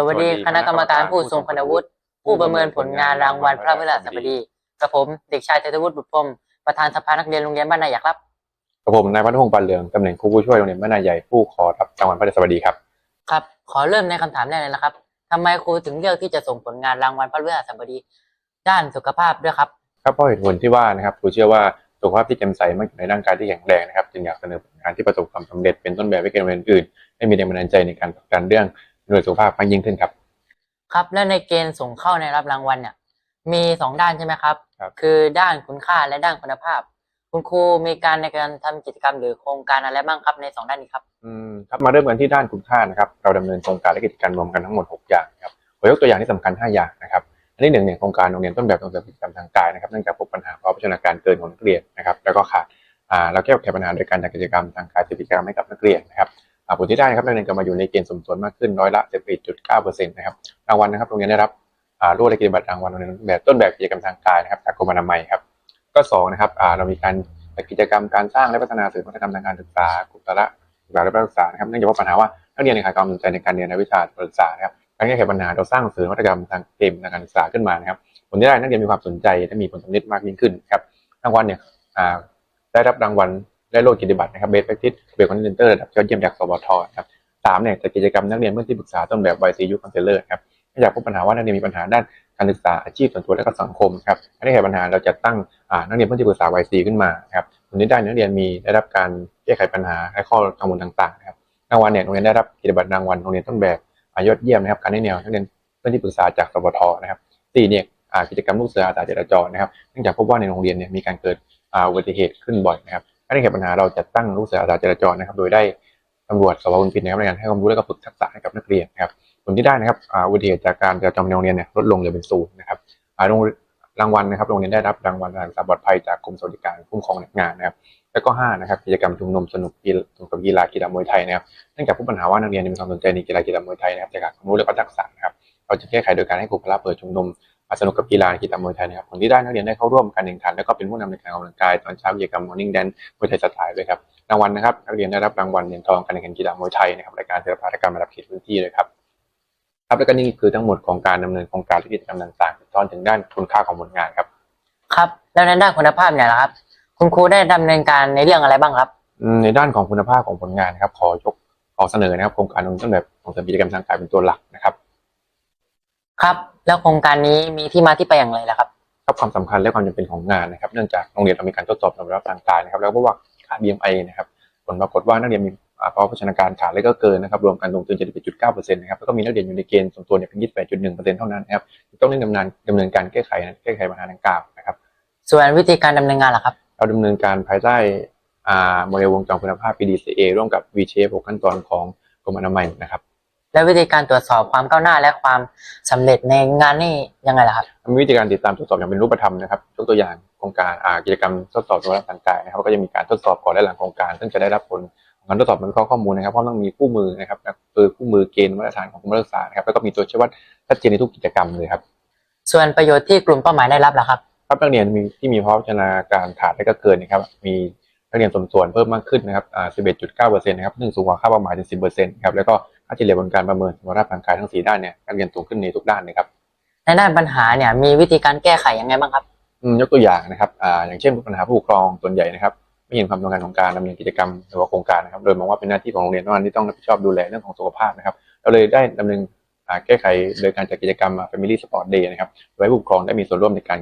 สวัสดีคณะกรรมการผู้ทรงคุณวุฒิผู้ประเมินผลงานรางวัลพระพฤหัสบดีกระผมเด็กชายเทวุฒิบุตรพรหมประธานสภานักเรียนโรงเรียนบ้านนายอยากรับกับผมนายพัฒพงศ์ปันเหลืองตำแหน่งครูผู้ช่วยโรงเรียนบ้านนาใหญ่ผู้ขอรับรางวัลพระเดชสวัสดีครับครับ ขอเริ่มในคำถามแรกเลยนะครับทำไมครูถึงเลือกที่จะส่งผลงานรางวัลพระพฤหัสบดี ด้านสุขภาพด้วยครับครับเพราะเหตุผลที่ว่านะครับครูเชื่อว่าสุขภาพที่แจ่มใสมันอยู่ในร่างกายที่แข็งแรงนะครับจึงอยากเสนอผลงานที่ประสบความสำเร็จเป็นต้นแบบให้แก่โรงเรียนอื่นให้มีแรงบันดาลใจในการผลักดันเรื่อง หน่วยสุขภาพมากยิ่งขึ้นครับ ครับและในเกณฑ์ส่งเข้าในรับรางวัลเนี่ยมีสองด้านใช่ไหมครับ ครับคือด้านคุณค่าและด้านคุณภาพ คุณครูมีการในการทำกิจกรรมหรือโครงการอะไรบ้างครับในสองด้านนี้ครับ อืมครับมาเริ่มกันที่ด้านคุณค่านะครับเราดำเนินโครงการและกิจกรรมรวมกันทั้งหมด 6 อย่างนะครับขอยกตัวอย่างที่สำคัญ 5 อย่างนะครับอันที่หนึ่งเนี่ยโครงการโรงเรียนต้นแบบส่งเสริมกิจกรรมทางกายนะครับเนื่องจากพบปัญหาเพราะพัฒนาการเกินของนักเรียนนะครับแล้วก็ขาดอ่าเราแก้ไขปัญหาโดยการจัดกิจกรรมทางกายกิจกรรมให้กับนักเรียนนะครับอ่า ผลที่ได้นะครับนักเรียนก็มาอยู่ในเกณฑ์สมส่วนมากขึ้นร้อยละ11.9%นะครับรางวัลนะครับโรงเรียนได้รับอ่าร่วมในกิจบัตรรางวัลโรงเรียนต้นแบบต้นแบบกิจกรรมทางกายนะครับจากกรมอนามัยครับก็สองนะครับอ่าเรามีการกิจกรรมการสร้างและพัฒนาสื่อวัฒนธรรมทางการศึกษากุศลศึกษาและการศึกษานะครับเนื่องจากว่าปัญหาว่านักเรียนขาดความสนใจในการเรียนในวิชาการศึกษานะครับการแก้ไขปัญหาเราสร้างสื่อวัตกรรมทางเกมทางการศึกษาขึ้นมานะครับผลที่ได้นักเรียนมีความสนใจและมีผลสำเร็จมากยิ่งขึ้นครับรางวัลเนี่ยอ่าได้รับรางวัล ได้โลดกิตติบัตรนะครับเบสแพคทิสเบสคอนเทนเตอร์ระดับยอดเยี่ยมจากสบทครับสามเนี่ยจัดกิจกรรมนักเรียนเมื่อที่ปรึกษาต้นแบบ YCU Counselor ครับเนื่องจากพบปัญหาว่านักเรียนมีปัญหาด้านการศึกษาอาชีพส่วนตัวและก็สังคมครับการแก้ปัญหาเราจะตั้งอ่านักเรียนเพื่อที่ปรึกษา YC ขึ้นมาครับผลที่ได้นักเรียนมีได้รับการแก้ไขปัญหาและข้อกังวลต่างๆนะครับรางวัลเนี่ยโรงเรียนได้รับกิจบัตรรางวัลโรงเรียนต้นแบบอ่ายอดเยี่ยมนะครับการแนะแนวนักเรียนเพื่อนที่ปรึกษาจากสบทนะครับสี่เนี่ยกิจกรรมลูกเสืออาสาจราจรนะครับเนื่องจากพบว่าในโรงเรียนเนี่ยมีการเกิดอุบัติเหตุขึ้นบ่อยนะครับ การแก้ไขปัญหาเราจะตั้งลูกเสืออาสาจราจรนะครับ โดยได้ตำรวจสพบุญพินนะครับในการให้ความรู้และก็ฝึกทักษะให้กับนักเรียนนะครับผลที่ได้นะครับอุบัติเหตุจากการจราจรในโรงเรียนเนี่ยลดลงเหลือเป็นศูนย์นะครับอ่าโรงรางวัลนะครับโรงเรียนได้รับรางวัลการศึกษาปลอดภัยจากกรมสวัสดิการคุ้มครองนักงานนะครับแล้วก็5นะครับกิจกรรมชุมนุมสนุกกีฬาสนุกกับกีฬากีฬามวยไทยนะครับเนื่องจากพบปัญหาว่านักเรียนมีความสนใจในกีฬากีฬามวยไทยนะครับจากการความรู้และก็ทักษะนะครับเราจะแก้ไขโดยการให้ครูพละเปิดชุมนุม อ่าสนุกกับกีฬากีฬามวยไทยนะครับผลที่ได้นักเรียนได้เข้าร่วมการแข่งขัน แล้วก็เป็นผู้นำในการออกกำลังกายตอนเช้ากิจกรรม morning dance มวยไทยสไตล์ด้วยครับรางวัลนะครับนักเรียนได้รับรางวัลเหรียญทองการแข่งขันกีฬามวยไทยนะครับรายการศิลปะกรรมระดับเขตพื้นที่เลยครับครับแล้วก็นี่คือทั้งหมดของการดำเนินโครงการและกิจกรรมต่างๆตอนถึงด้านคุณค่าของผลงานครับ ครับ แล้วในด้านคุณภาพเนี่ยล่ะครับ คุณครูได้ดำเนินการในเรื่องอะไรบ้างครับอืมในด้านของคุณภาพของผลงานนะครับ ขอยกขอเสนอนะครับโครงการลงต้นแบบของสถานกิจกรรมทางการเป็นตัวหลักนะครับ ครับ แล้วโครงการนี้มีที่มาที่ไปอย่างไรล่ะครับ ครับความสำคัญและความจำเป็นของงานนะครับ เนื่องจากโรงเรียนเรามีการทดสอบรรถภาพทางกายนะครับ แล้วก็ว่าค่า BMI นะครับ ผลปรากฏว่านักเรียนมีอ่าภาวะโภชนาการขาดและก็เกินนะครับ รวมกันตรงถึง71.9%นะครับ แล้วก็มีนักเรียนอยู่ในเกณฑ์สมตัวเนี่ยเป็น28.1%เท่านั้นนะครับ ต้องเร่งดำเนินดำเนินการแก้ไขแก้ไขปัญหาดังกล่าวนะครับ ส่วนวิธีการดำเนินงานล่ะครับ เราดำเนินการภายใต้โมเดลวงจรคุณภาพ PDCA ร่วมกับ V-Shape 6ขั้นตอนของกรมอนามัยนะครับ และวิธีการตรวจสอบความก้าวหน้าและความสำเร็จในงานนี่ยังไงล่ะครับมีวิธีการติดตามตรวจสอบอย่างเป็นรูปธรรมนะครับยกตัวอย่างโครงการอ่ากิจกรรมทดสอบสุขภาพทางกายนะครับก็จะมีการทดสอบก่อนและหลังโครงการ ซึ่งจะได้รับผลของการทดสอบมันข้อข้อมูลนะครับเพราะต้องมีคู่มือนะครับคือคู่มือเกณฑ์มาตรฐานของกรมการศึกษานะครับแล้วก็มีตัวชี้วัดชัดเจนในทุกกิจกรรมเลยครับ ส่วนประโยชน์ที่กลุ่มเป้าหมายได้รับล่ะครับครับนักเรียนมีที่มีภาวะพัฒนาการขาดและก็เกินนะครับมีนักเรียนสมส่วนเพิ่มมากขึ้นนะครับอ่า11.9%นะครับซึ่งสูงกว่าค่าเป้าหมายถึง10%ครับแล้วก็ ค่าเฉลี่ยบนการประเมินสมรรถภาพทางกายทั้งสี่ด้านเนี่ยนักเรียนสูงขึ้นในทุกด้านเลยครับในด้านปัญหาเนี่ยมีวิธีการแก้ไขยังไงบ้างครับอืมยกตัวอย่างนะครับอ่าอย่างเช่นปัญหาผู้ปกครองส่วนใหญ่นะครับไม่เห็นความสำคัญของการดำเนินกิจกรรมหรือว่าโครงการนะครับ โดยมองว่าเป็นหน้าที่ของโรงเรียนเท่านั้นที่ต้องรับผิดชอบดูแลเรื่องของสุขภาพนะครับ เราเลยได้ดำเนินอ่าแก้ไขโดยการจัดกิจกรรมอ่า Family Sport Day นะครับโดยให้ผู้ปกครองได้มีส่วนร่วมในการ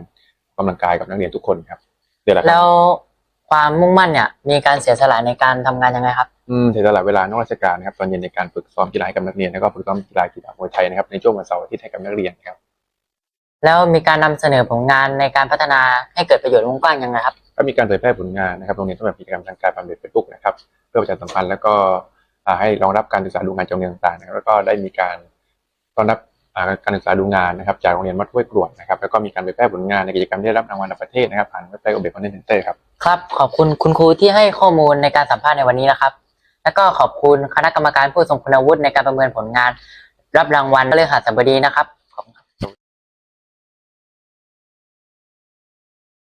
ออกกำลังกายกับนักเรียนทุกคนครับเดี๋ยวแหละคแล้รับวความมุ่งมั่นเนี่ยมีการเสียสละในการทำงานยังไงครับ อืมเสียสละเวลานอกราชการนะครับตอนเย็นในการฝึกซ้อมกีฬาให้กับนักเรียนแล้วก็ฝึกซ้อมกีฬากีฬามวยไทยนะครับในช่วงวันเสาร์อาทิตย์ให้กับนักเรียนครับ แล้วมีการนำเสนอผลงานในการพัฒนาให้เกิดประโยชน์วงกว้างยังไงครับก็มีการเผยแพร่ผลงานนะครับโรงเรียนต้นแบบกิจกรรมทางการบำเหน็จเป็นทุกนะครับ เพื่อประชาสัมพันธ์แล้วก็อ่าให้รองรับการศึกษาดูงานจากโรงเรียนต่างๆนะครับแล้วก็ได้มีการต้อนรับอ่าการศึกษาดูงานนะครับจากโรงเรียนวัดห้วยกรวดนะครับแล้วก็มีการเผยแพร่ผลงานในกิจกรรมที่ได้รับรางวัลระดับประเทศนะครับผ่านเว็บไซต์ Open Content Center ครับครับขอบคุณคุณครูที่ให้ข้อมูลในการสัมภาษณ์ในวันนี้นะครับ แล้วก็ขอบคุณคณะกรรมการผู้ทรงคุณวุฒิในการประเมินผลงาน รับรางวัลเลือกหัสบดีนะครับ